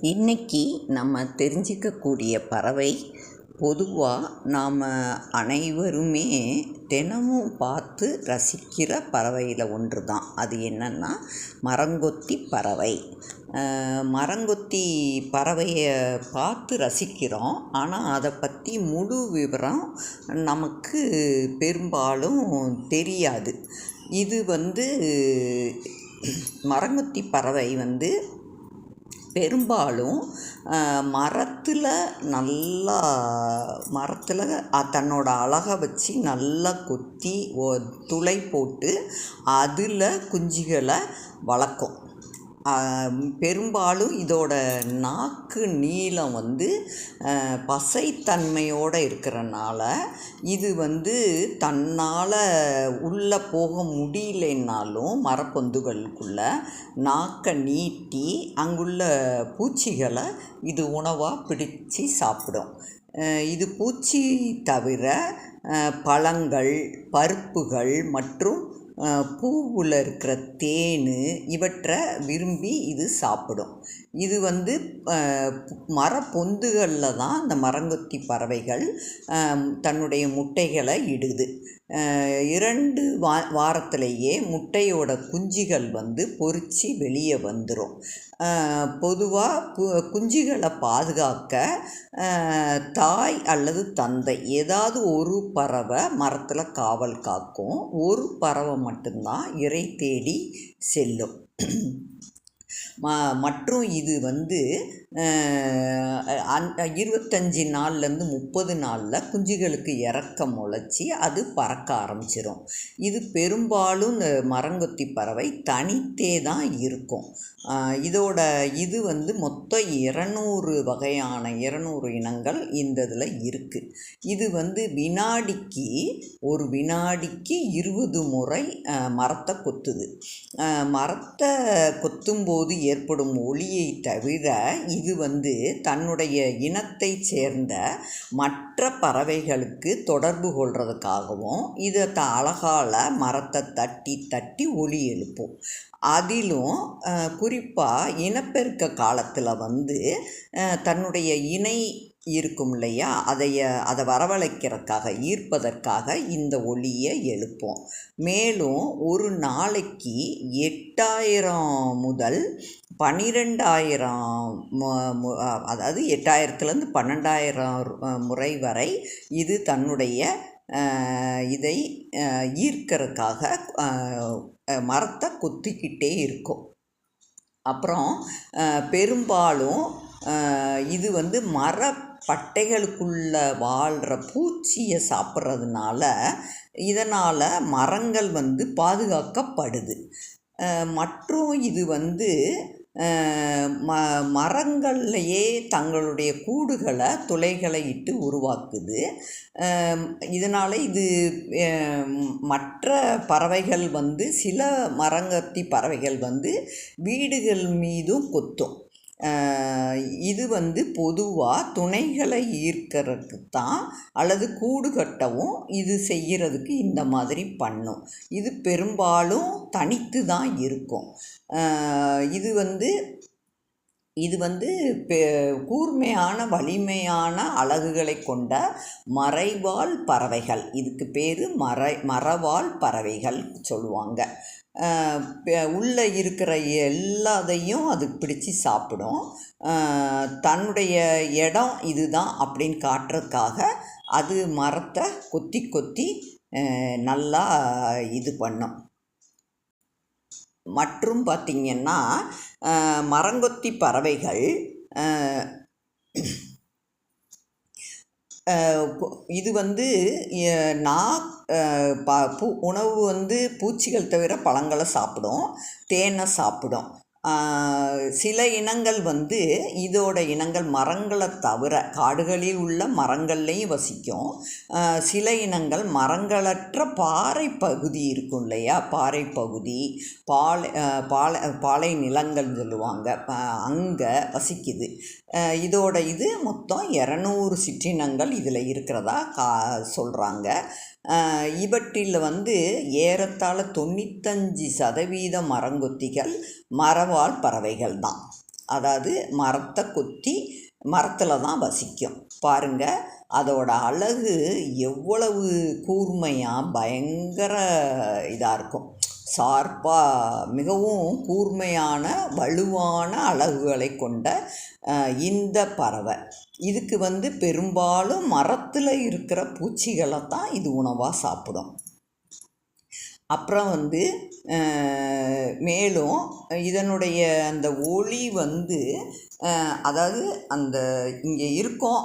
இன்னைக்கு நம்ம தெரிஞ்சிக்கக்கூடிய பறவை பொதுவாக நாம் அனைவருமே தினமும் பார்த்து ரசிக்கிற பறவையில் ஒன்று தான் அது என்னென்னா மரங்கொத்தி பறவை. மரங்கொத்தி பறவையை பார்த்து ரசிக்கிறோம். ஆனால் அதை பற்றி முழு விவரம் நமக்கு பெரும்பாலும் தெரியாது. இது வந்து மரங்கொத்தி பறவை வந்து பெரும்பாலும் மரத்தில் நல்லா மரத்தில் தன்னோட அழகை வச்சு நல்லா கொத்தி துளை போட்டு அதில் குஞ்சுகளை வளர்க்கும். பெரும்பாலும் இதோட நாக்கு நீளம் வந்து பசைத்தன்மையோடு இருக்கிறனால இது வந்து தன்னால் உள்ளே போக முடியலைன்னாலும் மரப்பொந்துகளுக்குள்ளே நாக்கை நீட்டி அங்குள்ள பூச்சிகளை இது உணவாக பிடித்து சாப்பிடும். இது பூச்சி தவிர பழங்கள் பருப்புகள் மற்றும் பூவில் இருக்கிற தேன் இவற்றை விரும்பி இது சாப்பிடும். இது வந்து மரப்பொந்துகளில் தான் இந்த மரங்கொத்தி பறவைகள் தன்னுடைய முட்டைகளை இடுது. இரண்டு வா வாரத்திலேயே முட்டையோட குஞ்சுகள் வந்து பொறிச்சு வெளியே வந்துடும் பொதுவாக கு குஞ்சுகளை பாதுகாக்க தாய் அல்லது தந்தை ஏதாவது ஒரு பறவை மரத்தில் காவல் காக்கும். ஒரு பறவை மட்டும்தான் இறை தேடி செல்லும். மற்றும் இது வந்து அந் இருபத்தஞ்சி நாள்லேருந்து முப்பது நாளில் குஞ்சுகளுக்கு இறக்க முளைச்சி அது பறக்க ஆரம்பிச்சிடும் இது பெரும்பாலும் இந்த மரங்கொத்தி பறவை தனித்தே தான் இருக்கும். இதோட இது வந்து மொத்தம் இரநூறு வகையான இரநூறு இனங்கள் இந்த இதில் இருக்குது இது வந்து வினாடிக்கு ஒரு வினாடிக்கு இருபது முறை மரத்தை கொத்துது. மரத்தை கொத்தும்போது ஏற்படும் ஒளியை தவிர இது வந்து தன்னுடைய இனத்தை சேர்ந்த மற்ற பறவைகளுக்கு தொடர்பு கொள்றதுக்காகவும் இதை த அழகால் மரத்தை தட்டி தட்டி ஒளி எழுப்பும். அதிலும் குறிப்பாக இனப்பெருக்க காலத்தில் வந்து தன்னுடைய இணை இருக்கும் இல்லையா? அதை அதை வரவழைக்கிறதுக்காக ஈர்ப்பதற்காக இந்த ஒளியை எழுப்போம். மேலும் ஒரு நாளைக்கு எட்டாயிரம் முதல் பன்னிரெண்டாயிரம் அதாவது எட்டாயிரத்துலேருந்து பன்னெண்டாயிரம் முறை வரை இது தன்னுடைய இதை ஈர்க்கறதுக்காக மரத்தை கொத்திக்கிட்டே இருக்கும். அப்புறம் பெரும்பாலும் இது வந்து மர பட்டைகளுக்குள்ளே வாழ்கிற பூச்சியை சாப்பிட்றதுனால இதனால் மரங்கள் வந்து பாதுகாக்கப்படுது. மற்றும் இது வந்து ம மரங்கள்லையே தங்களுடைய கூடுகளை துளைகளை இட்டு உருவாக்குது. இதனால் இது மற்ற பறவைகள் வந்து சில மரங்கத்தி பறவைகள் வந்து வீடுகள் மீதும் கொத்தும். இது வந்து பொதுவாக துணைகளை ஈர்க்கிறதுக்கு தான் அல்லது கூடு கட்டவும் இது செய்கிறதுக்கு இந்த மாதிரி பண்ணும். இது பெரும்பாலும் தனித்து தான் இருக்கும் இது வந்து இது வந்து பெ கூர்மையான வலிமையான அழகுகளை கொண்ட மறைவாழ் பறவைகள். இதுக்கு பேர் மறை மரவாழ் பறவைகள் சொல்லுவாங்க. உள்ளே இருக்கிற எல்லாத்தையும் அது பிடிச்சி சாப்பிடும். தன்னுடைய இடம் இதுதான் அப்படின்னு காட்டுறதுக்காக அது மரத்தை கொத்தி கொத்தி நல்லா இது பண்ணும். மற்றும் பார்த்திங்கன்னா மரங்கொத்தி பறவைகள் இது வந்து நான் ப பூ உணவு வந்து பூச்சிகள் தவிர பழங்களை சாப்பிடும் தேனை சாப்பிடும். சில இனங்கள் வந்து இதோட இனங்கள் மரங்களை தவிர காடுகளில் உள்ள மரங்கள்லேயும் வசிக்கும். சில இனங்கள் மரங்களற்ற பாறை பகுதி இருக்கும் இல்லையா? பாறை பகுதி பாலை பாலை பாலை நிலங்கள் சொல்லுவாங்க. அங்கே வசிக்குது. இதோட இது மொத்தம் இரநூறு சிற்றினங்கள் இதில் இருக்கிறதா கா சொல்கிறாங்க இவற்றில் வந்து ஏறத்தாழ தொண்ணூத்தஞ்சு சதவீத மரங்கொத்திகள் மரவாழ் பறவைகள் தான் அதாவது மரத்தை கொத்தி மரத்தில் தான் வசிக்கும். பாருங்கள் அதோட அழகு எவ்வளவு கூர்மையாக பயங்கர இதாக இருக்கும். சார்பாக மிகவும் கூர்மையான வலுவான அழகுகளை கொண்ட இந்த பறவை. இதுக்கு வந்து பெரும்பாலும் மரத்தில் இருக்கிற பூச்சிகளை தான் இது உணவாக சாப்பிடும். அப்புறம் வந்து மேலும் இதனுடைய அந்த ஒளி வந்து அதாவது அந்த இங்கே இருக்கோம்